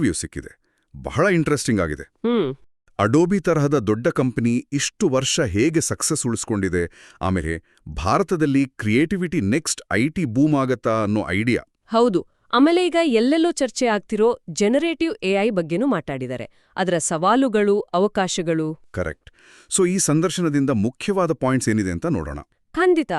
View ಸಿಕ್ಕಿದೆ. ಬಹಳ interesting ಆಗಿದೆ. ಅಡೋಬಿ ತರಹದ ದೊಡ್ಡ ಕಂಪನಿ ಇಷ್ಟು ವರ್ಷ ಹೇಗೆ ಸಕ್ಸಸ್ ಉಳಿಸ್ಕೊಂಡಿದೆ? ಆಮೇಲೆ ಭಾರತದಲ್ಲಿ creativity next I T boom ಆಗತ್ತಾ ಅನ್ನೋ ಐಡಿಯಾ ಹೌದು. ಆಮೇಲೆ ಈಗ ಎಲ್ಲೆಲ್ಲೋ ಚರ್ಚೆ ಆಗ್ತಿರೋ ಜನರೇಟಿವ್ ಎಐ ಬಗ್ಗೆನೂ ಮಾತಾಡಿದ್ದಾರೆ. ಅದರ ಸವಾಲುಗಳು ಅವಕಾಶಗಳು. ಕರೆಕ್ಟ್ ಸೊ ಈ ಸಂದರ್ಶನದಿಂದ ಮುಖ್ಯವಾದ ಪಾಯಿಂಟ್ಸ್ ಏನಿದೆ ಅಂತ ನೋಡೋಣ. ಖಂಡಿತ.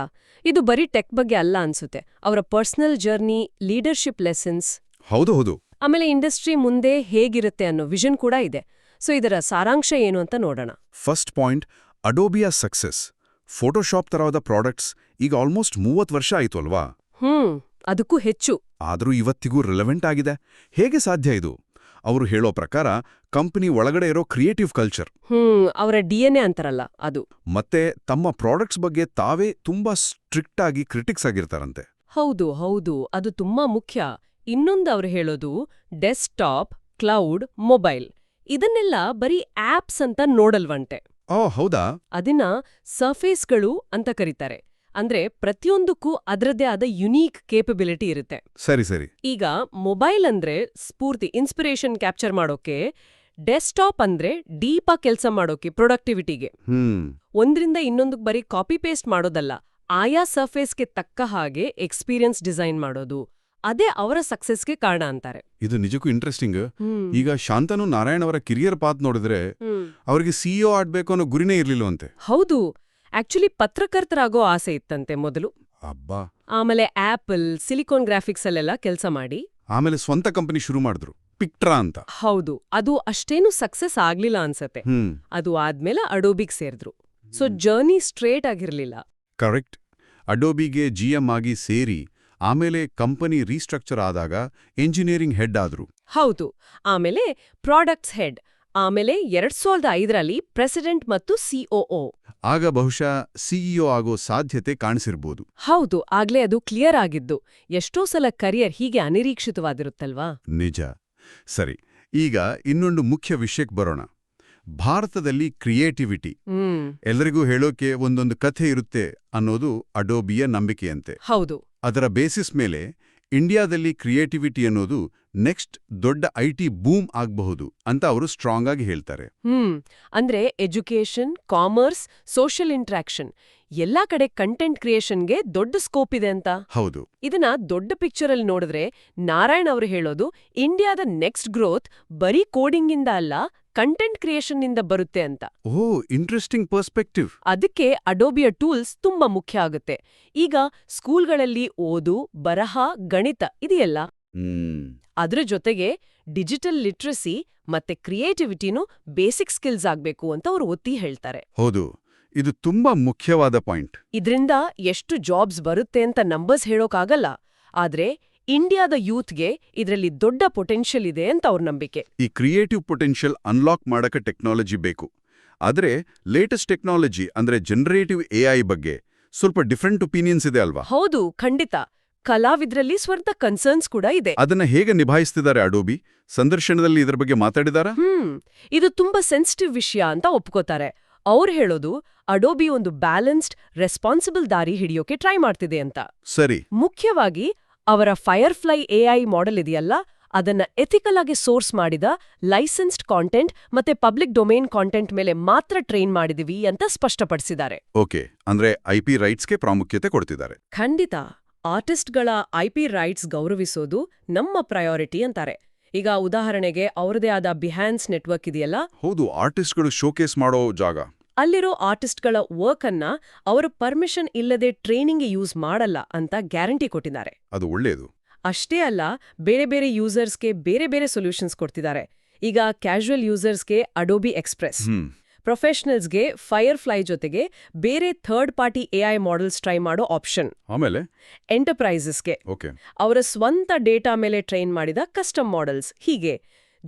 ಇದು ಬರೀ ಟೆಕ್ ಬಗ್ಗೆ ಅಲ್ಲ ಅನ್ಸುತ್ತೆ. ಅವರ ಪರ್ಸನಲ್ ಜರ್ನಿ ಲೀಡರ್ಶಿಪ್ ಲೆಸನ್ಸ್ ಹೌದು ಹೌದು. ಆಮೇಲೆ ಇಂಡಸ್ಟ್ರಿ ಮುಂದೆ ಹೇಗಿರುತ್ತೆ ಅನ್ನೋ ವಿಷನ್ ಕೂಡ ಇದೆ. ಸೊ ಇದರ ಸಾರಾಂಶ ಏನು ಅಂತ ನೋಡೋಣ. ಫಸ್ಟ್ ಪಾಯಿಂಟ್ ಅಡೋಬಿಯ ಸಕ್ಸಸ್ ಫೋಟೋಶಾಪ್ ತರವಾದ ಪ್ರಾಡಕ್ಟ್ಸ್ ಈಗ ಆಲ್ಮೋಸ್ಟ್ ಮೂವತ್ತು ವರ್ಷ ಆಯಿತು ಅಲ್ವಾ? ಹ್ಮ್ ಅದಕ್ಕೂ ಹೆಚ್ಚು. ಆದರೂ ಇವತ್ತಿಗೂ ರಿಲೆವೆಂಟ್ ಆಗಿದೆ. ಹೇಗೆ ಸಾಧ್ಯ ಇದು? ಅವರು ಹೇಳೋ ಪ್ರಕಾರ ಕಂಪನಿ ಒಳಗಡೆ ಇರೋ ಕ್ರಿಯೇಟಿವ್ ಕಲ್ಚರ್ ಹ್ಮ್ ಅವರ ಡಿಎನ್ಎ ಅಂತಾರಲ್ಲ ಅದು. ಮತ್ತೆ ತಮ್ಮ ಪ್ರಾಡಕ್ಟ್ಸ್ ಬಗ್ಗೆ ತಾವೇ ತುಂಬಾ ಸ್ಟ್ರಿಕ್ಟ್ ಆಗಿ ಕ್ರಿಟಿಕ್ಸ್ ಆಗಿರ್ತಾರಂತೆ. ಹೌದು ಹೌದು ಅದು ತುಂಬಾ ಮುಖ್ಯ. ಇನ್ನೊಂದು ಅವರು ಹೇಳೋದು ಡೆಸ್ಕ್ಟಾಪ್ ಕ್ಲೌಡ್ ಮೊಬೈಲ್. ಇದನ್ನೆಲ್ಲ ಬರೀ ಆಪ್ಸ್ ಅಂತ ನೋಡಲ್ವಂತೆ. ಓ ಹೌದಾ? ಅದನ್ನ ಸರ್ಫೇಸ್ಗಳು ಅಂತ ಕರೀತಾರೆ. ಅಂದ್ರೆ ಪ್ರತಿಯೊಂದಕ್ಕೂ ಅದರದೇ ಆದ ಯುನೀಕ್ ಕೇಪಬಿಲಿಟಿ ಇರುತ್ತೆ. ಸರಿ ಸರಿ. ಈಗ ಮೊಬೈಲ್ ಅಂದ್ರೆ ಸ್ಫೂರ್ತಿ ಇನ್ಸ್ಪಿರೇಷನ್ ಕ್ಯಾಪ್ಚರ್ ಮಾಡೋಕೆ ಡೆಸ್ಕ್ಟಾಪ್ ಅಂದ್ರೆ ಡೀಪಾ ಕೆಲಸ ಮಾಡೋಕೆ ಪ್ರೊಡಕ್ಟಿವಿಟಿಗೆ. ಒಂದ್ರಿಂದ ಇನ್ನೊಂದಕ್ಕೆ ಬರೀ ಕಾಪಿ ಪೇಸ್ಟ್ ಮಾಡೋದಲ್ಲ ಆಯಾ ಸರ್ಫೇಸ್ಗೆ ತಕ್ಕ ಹಾಗೆ ಎಕ್ಸ್ಪೀರಿಯನ್ಸ್ ಡಿಸೈನ್ ಮಾಡೋದು. ಅದೇ ಅವರ ಸಕ್ಸಸ್ಗೆ ಕಾರಣ ಅಂತಾರೆ. ಇದು ನಿಜಕ್ಕೂ ಇಂಟ್ರೆಸ್ಟಿಂಗ್ ಈಗ ಶಾಂತನು ನಾರಾಯಣ್ ಅವರ ಕಿರಿಯರ್ ಪಾತ್ ನೋಡಿದ್ರೆ. ಅವರಿಗೆ ಸಿಇಒ ಆಡ್ಬೇಕು ಅನ್ನೋ ಗುರಿನೇ ಇರ್ಲಿಲ್ವಂತೆ. ಹೌದು. ಆಕ್ಚುಲಿ ಪತ್ರಕರ್ತರಾಗೋ ಆಸೆ ಇತ್ತಂತೆ ಮೊದಲು. ಅಬ್ಬಾ. ಆಮೇಲೆ ಆಪಲ್ ಸಿಲಿಕಾನ್ ಗ್ರಾಫಿಕ್ಸ್ ಅಲ್ಲೆಲ್ಲ ಕೆಲಸ ಮಾಡಿ. ಆಮೇಲೆ ಸ್ವಂತ ಕಂಪನಿ ಶುರು ಮಾಡಿದ್ರು. ಪಿಕ್ಟ್ರಾ ಅಂತ. ಹೌದು. ಅದು ಅಷ್ಟೇನು ಸಕ್ಸಸ್ ಆಗ್ಲಿಲ್ಲ ಅನ್ಸತ್ತೆ. ಅದು ಆದ್ಮೇಲೆ ಅಡೋಬಿಗ್ ಸೇರಿದ್ರು. ಸೊ ಜರ್ನಿ ಸ್ಟ್ರೇಟ್ ಆಗಿರ್ಲಿಲ್ಲ. ಕರೆಕ್ಟ್ ಅಡೋಬಿಗೆ ಜಿಎಂ ಆಗಿ ಸೇರಿ ಆಮೇಲೆ ಕಂಪನಿ ರೀಸ್ಟ್ರಕ್ಚರ್ ಆದಾಗ ಎಂಜಿನಿಯರಿಂಗ್ ಹೆಡ್ ಆದ್ರು. ಹೌದು. ಆಮೇಲೆ ಪ್ರಾಡಕ್ಟ್ಸ್ ಹೆಡ್. ಆಮೇಲೆ ಎರಡ್ ಸಾವಿರದ ಐದರಲ್ಲಿ ಪ್ರೆಸಿಡೆಂಟ್ ಮತ್ತು ಸಿಒಒ ಆಗ ಬಹುಶಃ ಸಿಇಒ ಆಗೋ ಸಾಧ್ಯತೆ ಕಾಣಿಸಿರ್ಬೋದು. ಹೌದು ಆಗ್ಲೇ ಅದು ಕ್ಲಿಯರ್ ಆಗಿದ್ದು. ಎಷ್ಟೋ ಸಲ ಕರಿಯರ್ ಹೀಗೆ ಅನಿರೀಕ್ಷಿತವಾಗಿರುತ್ತಲ್ವಾ? ನಿಜ. ಸರಿ ಈಗ ಇನ್ನೊಂದು ಮುಖ್ಯ ವಿಷಯಕ್ಕೆ ಬರೋಣ. ಭಾರತದಲ್ಲಿ ಕ್ರಿಯೇಟಿವಿಟಿ. ಎಲ್ಲರಿಗೂ ಹೇಳೋಕೆ ಒಂದೊಂದು ಕಥೆ ಇರುತ್ತೆ ಅನ್ನೋದು ಅಡೋಬಿಯ ನಂಬಿಕೆಯಂತೆ. ಹೌದು. ಅದರ ಬೇಸಿಸ್ ಮೇಲೆ ಇಂಡಿಯಾದಲ್ಲಿ ಕ್ರಿಯೇಟಿವಿಟಿ ಅನ್ನೋದು ನೆಕ್ಸ್ಟ್ ದೊಡ್ಡ ಐ ಟಿ ಬೂಮ್ ಆಗಬಹುದು ಅಂತ ಅವರು ಸ್ಟ್ರಾಂಗ್ ಆಗಿ ಹೇಳ್ತಾರೆ. ಹ್ಮ್ ಅಂದ್ರೆ ಎಜುಕೇಶನ್ ಕಾಮರ್ಸ್ ಸೋಷಿಯಲ್ ಇಂಟ್ರಾಕ್ಷನ್ ಎಲ್ಲಾ ಕಡೆ ಕಂಟೆಂಟ್ ಕ್ರಿಯೇಷನ್ಗೆ ದೊಡ್ಡ ಸ್ಕೋಪ್ ಇದೆ ಅಂತ. ಹೌದು. ಇದನ್ನ ದೊಡ್ಡ ಪಿಕ್ಚರ್ ಅಲ್ಲಿ ನೋಡಿದ್ರೆ ನಾರಾಯಣ್ ಅವರು ಹೇಳೋದು ಇಂಡಿಯಾದ ನೆಕ್ಸ್ಟ್ ಗ್ರೋತ್ ಬರೀ ಕೋಡಿಂಗಿಂದ ಅಲ್ಲ ಕಂಟೆಂಟ್ ಕ್ರಿಯೇಷನ್ನಿಂದ ಬರುತ್ತೆ ಅಂತ. ಓ ಇಂಟ್ರೆಸ್ಟಿಂಗ್ ಪರ್ಸ್ಪೆಕ್ಟಿವ್ ಅದಕ್ಕೆ ಅಡೋಬಿಯ ಟೂಲ್ಸ್ ತುಂಬಾ ಮುಖ್ಯ ಆಗುತ್ತೆ. ಈಗ ಸ್ಕೂಲ್ಗಳಲ್ಲಿ ಓದು ಬರಹ ಗಣಿತ ಇದೆಯಲ್ಲ? ಅದ್ರ ಜೊತೆಗೆ ಡಿಜಿಟಲ್ ಲಿಟ್ರಸಿ ಮತ್ತೆ ಕ್ರಿಯೇಟಿವಿಟಿನೂ ಬೇಸಿಕ್ ಸ್ಕಿಲ್ಸ್ ಆಗ್ಬೇಕು ಅಂತ ಅವರು ಒತ್ತಿ ಹೇಳ್ತಾರೆ. ಹೌದು ಇದು ತುಂಬಾ ಮುಖ್ಯವಾದ ಪಾಯಿಂಟ್ ಇದ್ರಿಂದ ಎಷ್ಟು ಜಾಬ್ಸ್ ಬರುತ್ತೆ ಅಂತ ನಂಬರ್ಸ್ ಹೇಳೋಕಾಗಲ್ಲ ಆದ್ರೆ ಇಂಡಿಯಾದ ಯೂತ್ಗೆ ಇದರಲ್ಲಿ ದೊಡ್ಡ ಪೊಟೆನ್ಷಿಯಲ್ ಇದೆ ಅಂತ ಅವ್ರ ನಂಬಿಕೆ. ಈ ಕ್ರಿಯೇಟಿವ್ ಪೊಟೆನ್ಷಿಯಲ್ ಅನ್ಲಾಕ್ ಮಾಡಕ್ಕೆ ಟೆಕ್ನಾಲಜಿ ಬೇಕು. ಆದರೆ ಲೇಟೆಸ್ಟ್ ಟೆಕ್ನಾಲಜಿ ಅಂದ್ರೆ ಜನರೇಟಿವ್ ಎಐ ಬಗ್ಗೆ ಸ್ವಲ್ಪ ಡಿಫ್ರೆಂಟ್ ಒಪಿನಿಯನ್ಸ್ ಇದೆ ಅಲ್ವಾ? ಹೌದು ಖಂಡಿತ. ಕಲಾವಿದ್ರಲ್ಲಿ ಸ್ವಂತ ಕನ್ಸರ್ನ್ಸ್ ಕೂಡ ಇದೆ. ಅದನ್ನ ಹೇಗೆ ನಿಭಾಯಿಸ್ತಿದ್ದಾರೆ ಅಡೋಬಿ? ಸಂದರ್ಶನದಲ್ಲಿ ಇದರ ಬಗ್ಗೆ ಮಾತಾಡಿದಾರ? ಹ್ಮ್ ಇದು ತುಂಬಾ ಸೆನ್ಸಿಟಿವ್ ವಿಷಯ ಅಂತ ಒಪ್ಕೋತಾರೆ. ಅವ್ರು ಹೇಳೋದು ಅಡೋಬಿ ಒಂದು ಬ್ಯಾಲೆನ್ಸ್ಡ್ ರೆಸ್ಪಾನ್ಸಿಬಲ್ ದಾರಿ ಹಿಡಿಯೋಕೆ ಟ್ರೈ ಮಾಡ್ತಿದೆ ಅಂತ. ಸರಿ. ಮುಖ್ಯವಾಗಿ ಅವರ ಫೈರ್ಫ್ಲೈ ಎಐ ಮಾಡೆಲ್ ಇದೆಯಲ್ಲ? ಅದನ್ನ ಎಥಿಕಲ್ ಆಗಿ ಸೋರ್ಸ್ ಮಾಡಿದ ಲೈಸೆನ್ಸ್ಡ್ ಕಾಂಟೆಂಟ್ ಮತ್ತೆ ಪಬ್ಲಿಕ್ ಡೊಮೇನ್ ಕಾಂಟೆಂಟ್ ಮೇಲೆ ಮಾತ್ರ ಟ್ರೈನ್ ಮಾಡಿದೀವಿ ಅಂತ ಸ್ಪಷ್ಟಪಡಿಸಿದ್ದಾರೆ. ಓಕೆ ಅಂದ್ರೆ ಐಪಿ ರೈಟ್ಸ್ಗೆ ಪ್ರಾಮುಖ್ಯತೆ ಕೊಡ್ತಿದ್ದಾರೆ. ಖಂಡಿತ. ಆರ್ಟಿಸ್ಟ್ಗಳ ಐಪಿ ರೈಟ್ಸ್ ಗೌರವಿಸೋದು ನಮ್ಮ ಪ್ರಯಾರಿಟಿ ಅಂತಾರೆ. ಈಗ ಉದಾಹರಣೆಗೆ ಅವರದೇ ಆದ ಬಿಹ್ಯಾನ್ಸ್ ನೆಟ್ವರ್ಕ್ ಇದೆಯಲ್ಲ? ಹೌದು ಆರ್ಟಿಸ್ಟ್ಗಳು ಶೋಕೇಸ್ ಮಾಡೋ ಜಾಗ. ಅಲ್ಲಿರೋ ಆರ್ಟಿಸ್ಟ್ಗಳ ವರ್ಕ್ ಅನ್ನ ಅವರ ಪರ್ಮಿಷನ್ ಇಲ್ಲದೆ ಟ್ರೈನಿಂಗ್ಗೆ ಯೂಸ್ ಮಾಡಲ್ಲ ಅಂತ ಗ್ಯಾರಂಟಿ ಕೊಟ್ಟಿದ್ದಾರೆ. ಅದು ಒಳ್ಳೆಯದು. ಅಷ್ಟೇ ಅಲ್ಲ ಬೇರೆ ಬೇರೆ ಯೂಸರ್ಸ್ಗೆ ಬೇರೆ ಬೇರೆ ಸೊಲ್ಯೂಷನ್ಸ್ ಕೊಡ್ತಿದ್ದಾರೆ. ಈಗ ಕ್ಯಾಶುವಲ್ ಯೂಸರ್ಸ್ಗೆ ಅಡೋಬಿ ಎಕ್ಸ್ಪ್ರೆಸ್ ಪ್ರೊಫೆಷನಲ್ಸ್ಗೆ ಫೈರ್ಫ್ಲೈ ಜೊತೆಗೆ ಬೇರೆ third party AI models try ಮಾಡೋ ಆಪ್ಷನ್ ಆಮೇಲೆ? ಎಂಟರ್ಪ್ರೈಸಸ್ಗೆ ಅವರ ಸ್ವಂತ ಡೇಟಾ ಮೇಲೆ ಟ್ರೈನ್ ಮಾಡಿದ ಕಸ್ಟಮ್ ಮಾಡೆಲ್ಸ್ ಹೀಗೆ.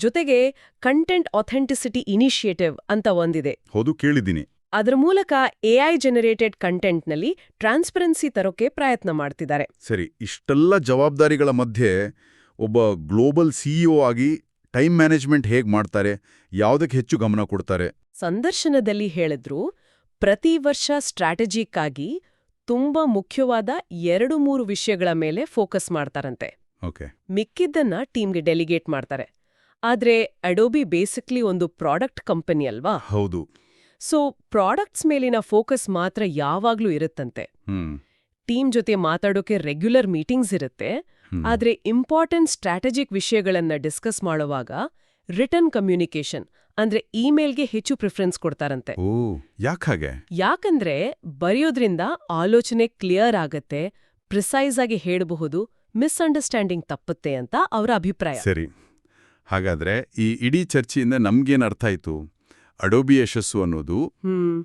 ಜೊತೆಗೆ ಕಂಟೆಂಟ್ ಅಥೆಂಟಿಸಿಟಿ ಇನಿಷಿಯೇಟಿವ್ ಅಂತ ಒಂದಿದೆ. ಹೌದು ಕೇಳಿದ್ದೀನಿ. ಅದರ ಮೂಲಕ ಎಐ ಜನರೇಟೆಡ್ ಕಂಟೆಂಟ್ನಲ್ಲಿ ಟ್ರಾನ್ಸ್ಪರೆನ್ಸಿ ತರೋಕೆ ಪ್ರಯತ್ನ ಮಾಡ್ತಿದ್ದಾರೆ. ಸರಿ ಇಷ್ಟೆಲ್ಲ ಜವಾಬ್ದಾರಿಗಳ ಮಧ್ಯೆ ಒಬ್ಬ ಗ್ಲೋಬಲ್ ಸಿಇಒ ಆಗಿ ಟೈಮ್ ಮ್ಯಾನೇಜ್ಮೆಂಟ್ ಹೇಗೆ ಮಾಡ್ತಾರೆ ಯಾವುದಕ್ಕೆ ಹೆಚ್ಚು ಗಮನ ಕೊಡ್ತಾರೆ? ಸಂದರ್ಶನದಲ್ಲಿ ಹೇಳಿದ್ರು ಪ್ರತಿ ವರ್ಷ ಸ್ಟ್ರಾಟಜಿಕ್ಕಾಗಿ ತುಂಬಾ ಮುಖ್ಯವಾದ ಎರಡು ಮೂರು ವಿಷಯಗಳ ಮೇಲೆ ಫೋಕಸ್ ಮಾಡ್ತಾರಂತೆ. ಓಕೆ ಮಿಕ್ಕಿದ್ದನ್ನ ಟೀಮ್ಗೆ ಡೆಲಿಗೇಟ್ ಮಾಡ್ತಾರೆ. ಆದ್ರೆ ಅಡೋಬಿ ಬೇಸಿಕ್ಲಿ ಒಂದು ಪ್ರಾಡಕ್ಟ್ ಕಂಪನಿ ಅಲ್ವಾ? ಹೌದು. ಸೊ ಪ್ರಾಡಕ್ಟ್ಸ್ ಮೇಲಿನ ಫೋಕಸ್ ಮಾತ್ರ ಯಾವಾಗ್ಲೂ ಇರುತ್ತಂತೆ. ಟೀಮ್ ಜೊತೆ ಮಾತಾಡೋಕೆ ರೆಗ್ಯುಲರ್ ಮೀಟಿಂಗ್ಸ್ ಇರುತ್ತೆ. ಆದ್ರೆ ಇಂಪಾರ್ಟೆಂಟ್ ಸ್ಟ್ರಾಟಜಿಕ್ ವಿಷಯಗಳನ್ನ ಡಿಸ್ಕಸ್ ಮಾಡುವಾಗ ರಿಟರ್ನ್ ಕಮ್ಯುನಿಕೇಶನ್ ಅಂದ್ರೆ ಇಮೇಲ್ಗೆ ಹೆಚ್ಚು ಪ್ರಿಫರೆನ್ಸ್ ಕೊಡ್ತಾರಂತೆ. ಯಾಕಾಗೆ ಯಾಕಂದ್ರೆ ಬರೆಯೋದ್ರಿಂದ ಆಲೋಚನೆ ಕ್ಲಿಯರ್ ಆಗತ್ತೆ ಪ್ರಿಸೈಸ್ ಆಗಿ ಹೇಳಬಹುದು ಮಿಸ್ಅಂಡರ್ಸ್ಟ್ಯಾಂಡಿಂಗ್ ತಪ್ಪುತ್ತೆ ಅಂತ ಅವರ ಅಭಿಪ್ರಾಯ. ಸರಿ. ಹಾಗಾದ್ರೆ ಈ ಇಡೀ ಚರ್ಚೆಯಿಂದ ನಮ್ಗೇನು ಅರ್ಥ ಆಯ್ತು? ಅಡೋಬಿ ಯಶಸ್ಸು ಅನ್ನೋದು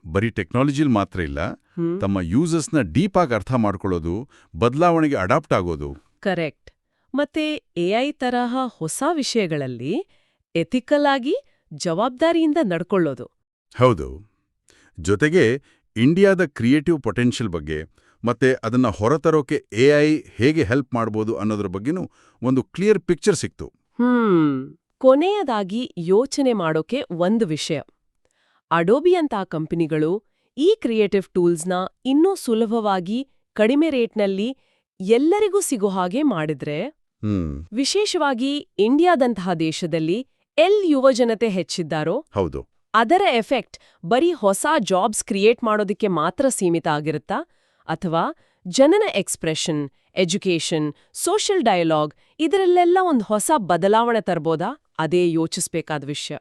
ಬರೀ ಟೆಕ್ನಾಲಜಿಲ್ ಮಾತ್ರ ಇಲ್ಲ ತಮ್ಮ ಯೂಸರ್ಸ್ನ ಡೀಪ್ ಆಗಿ ಅರ್ಥ ಮಾಡ್ಕೊಳ್ಳೋದು ಬದಲಾವಣೆಗೆ ಅಡಾಪ್ಟ್ ಆಗೋದು. ಕರೆಕ್ಟ್ ಮತ್ತೆ ಎಐ ತರಹ ಹೊಸ ವಿಷಯಗಳಲ್ಲಿ ಎಥಿಕಲ್ ಆಗಿ ಜವಾಬ್ದಾರಿಯಿಂದ ನಡ್ಕೊಳ್ಳೋದು. ಹೌದು. ಜೊತೆಗೆ ಇಂಡಿಯಾದ ಕ್ರಿಯೇಟಿವ್ ಪೊಟೆನ್ಷಿಯಲ್ ಬಗ್ಗೆ ಮತ್ತೆ ಅದನ್ನ ಹೊರತರೋಕೆ ಎಐ ಹೇಗೆ ಹೆಲ್ಪ್ ಮಾಡ್ಬೋದು ಅನ್ನೋದ್ರ ಬಗ್ಗೆನೂ ಒಂದು ಕ್ಲಿಯರ್ ಪಿಕ್ಚರ್ ಸಿಕ್ತು. ಹ್ಮ್. ಕೊನೆಯದಾಗಿ ಯೋಚನೆ ಮಾಡೋಕೆ ಒಂದು ವಿಷಯ. ಅಡೋಬಿಯಂಥ ಕಂಪನಿಗಳು ಈ ಕ್ರಿಯೇಟಿವ್ ಟೂಲ್ಸ್ನ ಇನ್ನೂ ಸುಲಭವಾಗಿ ಕಡಿಮೆ ರೇಟ್ನಲ್ಲಿ ಎಲ್ಲರಿಗೂ ಸಿಗೋ ಹಾಗೆ ಮಾಡಿದ್ರೆ ವಿಶೇಷವಾಗಿ ಇಂಡಿಯಾದಂತಹ ದೇಶದಲ್ಲಿ ಎಲ್ ಯುವಜನತೆ ಹೆಚ್ಚಿದ್ದಾರೋ ಹೌದು. ಅದರ ಎಫೆಕ್ಟ್ ಬರೀ ಹೊಸ ಜಾಬ್ಸ್ ಕ್ರಿಯೇಟ್ ಮಾಡೋದಕ್ಕೆ ಮಾತ್ರ ಸೀಮಿತ ಆಗಿರುತ್ತಾ? ಅಥವಾ ಜನನ ಎಕ್ಸ್ಪ್ರೆಷನ್ ಎಜುಕೇಷನ್ ಸೋಷಿಯಲ್ ಡಯಲಾಗ್ ಇದರಲ್ಲೆಲ್ಲ ಒಂದು ಹೊಸ ಬದಲಾವಣೆ ತರ್ಬೋದಾ? ಅದೇ ಯೋಚಿಸ್ಬೇಕಾದ ವಿಷಯ.